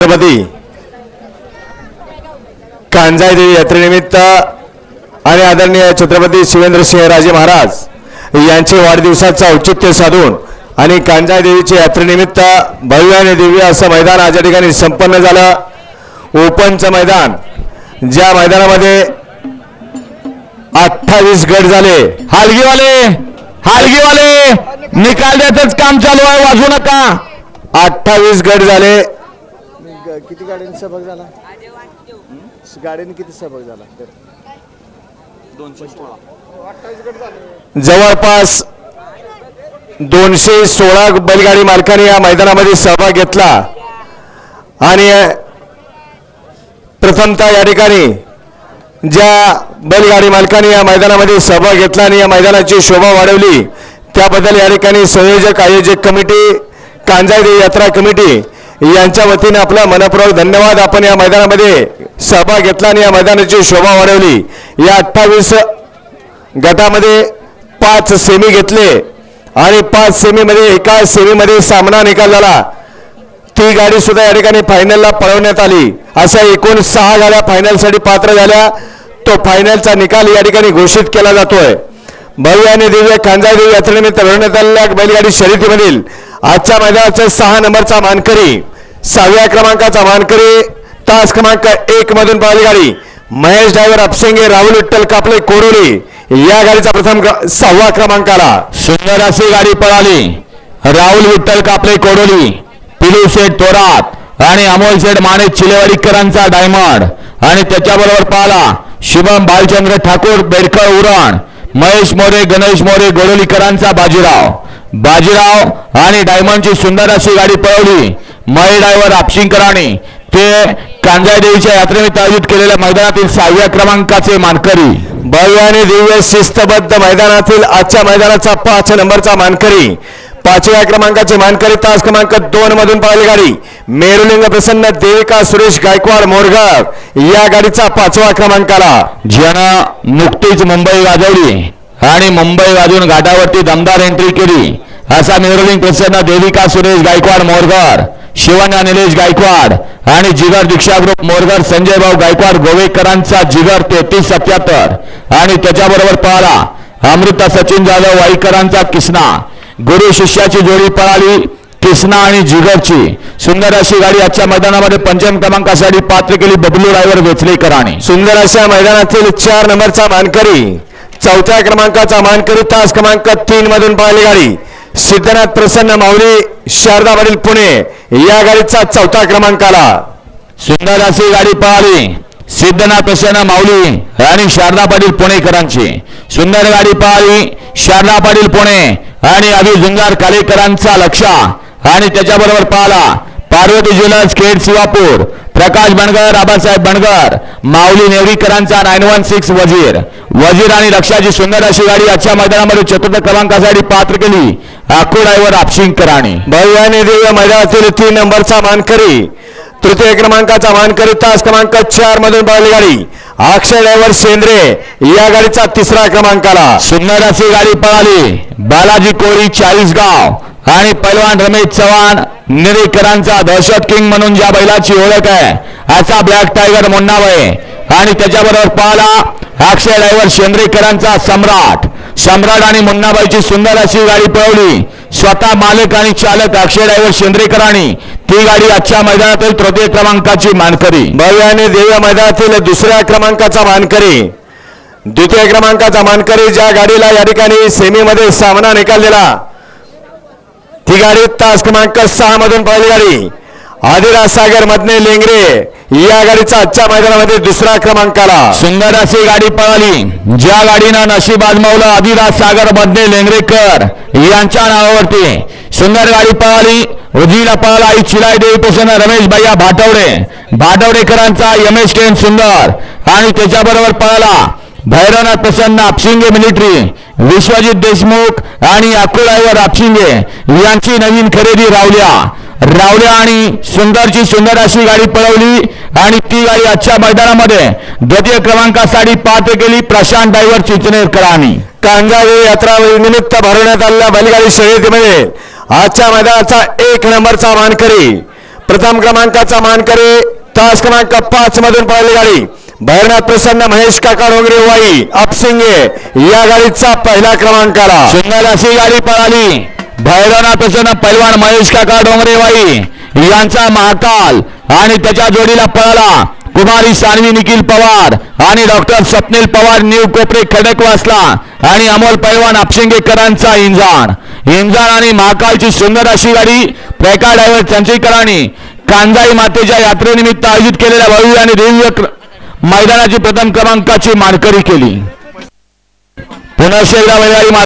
छत्रपती कांजाई देवी यात्रेनिमित्त आणि आदरणीय छत्रपती शिवेंद्रसिंह राजे महाराज यांचे वाढदिवसाचं औचित्य साधून आणि कांजाई देवीच्या यात्रेनिमित्त भव्य आणि दिव्य असं मैदान आज या ठिकाणी संपन्न झालं. ओपनचं मैदान ज्या मैदानामध्ये अठ्ठावीस गट झाले. हालगीवाले हालगीवाले निकाल द्यायचंच काम चालू आहे वाजू नका. अठ्ठावीस गट झाले. किती गाड्यांनी सहभाग झाला? गाड्यांनी किती सहभाग झाला? जवळपास दोनशे सोळा बैलगाडी मालकांनी या मैदानामध्ये सहभाग घेतला. आणि प्रथमतः या ठिकाणी ज्या बैलगाडी मालकांनी या मैदानामध्ये सहभाग घेतला आणि या मैदानाची शोभा वाढवली त्याबद्दल या ठिकाणी संयोजक आयोजक कमिटी कांजादेवी यात्रा कमिटी यांच्या वतीने आपला मनपूर्वक धन्यवाद. आपण या मैदानामध्ये सहभाग घेतला आणि या मैदानाची शोभा वाढवली. या अठ्ठावीस गटामध्ये पाच सेमी घेतले आणि पाच सेमीमध्ये एका सेमीमध्ये सामना निकाल झाला. ती गाडी सुद्धा या ठिकाणी फायनलला पळवण्यात आली. अशा एकूण सहा गाड्या फायनलसाठी पात्र झाल्या. तो फायनलचा निकाल या ठिकाणी घोषित केला जातोय. भव्य आणि दिव्य खांजादेवी यात्रेनिमित्त भरवण्यात आलेल्या बैलगाडी शर्यतीमधील आजच्या मैदानाचा सहा नंबरचा मानकरी सहाव्या क्रमांकाचा मानकरी तास क्रमांक एक मधून बैलगाडी महेश ड्रायव्हर अपसिंगे राहुल विठ्ठल कापले कोरोली. या गाडीचा प्रथम सहावा क्रमांक आला सुंदर अशी गाडी पळाली. राहुल विठ्ठल कापले कोरोली. पिलू शेठ थोरात आणि अमोल शेठ माने चिलेवाडीकरांचा डायमंड. आणि त्याच्याबरोबर पाहला शुभम भालचंद्र ठाकूर बेडकर उरण. महेश मोरे गणेश मोरे गोरोलीकरांचा बाजीराव. बाजीराव आणि डायमंडची सुंदर अशी गाडी पळवली. महे ड्रायव्हर आपशिंकरांनी ते कांजाई देवीच्या यात्रेनिमित्त आयोजित केलेल्या मैदानातील सहाव्या क्रमांकाचे मानकरी. भव्य आणि दिव्य शिस्तबद्ध मैदानातील आजच्या मैदानाचा पाच नंबरचा मानकरी. पाचव्या क्रमांकाचे मानकरी तास क्रमांक दोन मधून पाहिली गाडी. मेरुलिंग प्रसन्न देविका सुरेश गायकवाड मोरगाव. या गाडीचा पाचवा क्रमांक आला ज्यानं नुकतीच मुंबई गाजवली आणि मुंबई गाजून घाटावरती दमदार एंट्री केली. असा मिरलिंग प्रसन्न देविका सुरेश गायकवाड मोरगर शिवण्या निलेश गायकवाड आणि जिगर दीक्षा ग्रुप मोरगर संजय भाऊ गायकवाड गोवेकरांचा जिगर तेहतीस सत्याहत्तर. आणि त्याच्याबरोबर पळाला अमृता सचिन जाधव वाईकरांचा किसना. गुरु शिष्याची जोडी पळाली किसना आणि जिगरची. सुंदर अशी गाडी आजच्या मैदानामध्ये पंचम क्रमांकासाठी पात्र केली बबलू ड्रायव्हर वेचलेकरांनी. सुंदर अशा मैदानातील चार नंबरचा मानकरी चौथ्या क्रमांकाचा मानकरी तास क्रमांक तीन मधून पाहिली गाडी. सिद्धनाथ प्रसन्न माऊली शारदावरील पुणे या गाडीचा चौथा क्रमांक आला सुंदर अशी गाडी पळाली सिद्धनाथ प्रसन्न माऊली आणि शारदा पाटील पुणेकरांची. सुंदर गाडी पळाली शारदा पाटील पुणे आणि अभि झुंजार कालेकरांचा लक्ष आणि त्याच्याबरोबर पाहिला पार्वती ज्वेलर्स खेड सिवापूर प्रकाश बणगर आबासाहेब बणगर माऊली नेवरीकरांचा नाईन वन सिक्स वजीर. वजीर आणि लक्षाची सुंदर अशी गाडी आजच्या मैदानामध्ये चतुर्थ क्रमांकासाठी पात्र केली. आखू ड्रायव्हर आपशिंकरांनी भव्य आणि दिव्य मैदानातील तीन नंबरचा मानकरी. तृतीय क्रमांकाचा मानकरी तास क्रमांक चार मधून पाहिली गाडी. अक्षय ड्रायव्हर सेंद्रे. या गाडीचा तिसरा क्रमांक आला सुंदर अशी गाडी पळाली. बालाजी कोळी चाळीसगाव. आणि पैलवान रमेश चव्हाण निरीकरांचा दहशत किंग म्हणून ज्या बैलाची ओळख आहे असा ब्लॅक टायगर मुन्नाव आणि त्याच्याबरोबर पाहला अक्षय ड्रायव्हर शेंद्रेकरांचा सम्राट. सम्राट आणि मुन्नाबाईची सुंदर अशी गाडी पळवली. स्वतः मालक आणि चालक अक्षय ड्रायव्हर शेंद्रेकरांनी. ती गाडी आजच्या मैदानातील तृतीय क्रमांकाची मानकरी. भव्य आणि दिव्य मैदानातील दुसऱ्या क्रमांकाचा मानकरी. द्वितीय क्रमांकाचा मानकरी ज्या गाडीला या ठिकाणी सेमीमध्ये सामना निकाल दिला ती गाडी तास क्रमांक सहा मधून पहिली गाडी. आदिराज सागर मधने लेंगरे या गाडीचा आजच्या मैदानामध्ये दुसरा क्रमांक आला सुंदर अशी गाडी पळाली. ज्या गाडीनं नशीब आजमावलं आदिराज सागर मधने लेंगरेकर यांच्या नावावरती. सुंदर गाडी पळाली. उजवीला पळाला आई चिराय देवी प्रसन्न रमेश भैया भाटवडे. भाटवडेकरांचा एम एस टेन सुंदर. आणि त्याच्याबरोबर पळाला भैरवनाथ प्रसन्न आपशिंगे मिलिटरी विश्वजित देशमुख आणि अकोलाईवर आपशिंगे यांची नवीन खरेदी रावल्या रावल्या आणि सुंदरची सुंदर अशी गाडी पळवली आणि ती गाडी आजच्या मैदानामध्ये द्वितीय क्रमांकासाठी पात्र केली. प्रशांत ड्रायव्हर चिचनेरकरांनी कांजादेवी यात्रा निमित्त भरवण्यात आलेल्या बैलगाडी शर्यतीमध्ये आजच्या मैदानाचा एक नंबरचा मानकरी प्रथम क्रमांकाचा मानकरी तास क्रमांक पाच मधून पळाली गाडी. भैरनाथ प्रसन्न महेश काका डोंगरे वाई अपसिंगे या गाडीचा पहिला क्रमांक आला सुंदर अशी गाडी पळाली. भैरवनाथ प्रसन्न पैलवान महेश काका डोंगरेवाई यांचा महाकाल आणि त्याच्या जोडीला पळाला. कुमारी सानवी निखिल पवार आणि डॉक्टर स्वप्नील पवार न्यू कोपरे खडकवासला आणि अमोल पैलवान अपशिंगेकरांचा इंजाण. इंजाण आणि महाकालची सुंदर अशी गाडी प्रका ड्रायव्हर चंचीकरांनी कांजाई मातेच्या यात्रेनिमित्त आयोजित केलेल्या भव्य आणि दिव्य क्र- मैदानाची प्रथम क्रमांकाची मानकरी केली. पुन्हा एकदा बैलगाडी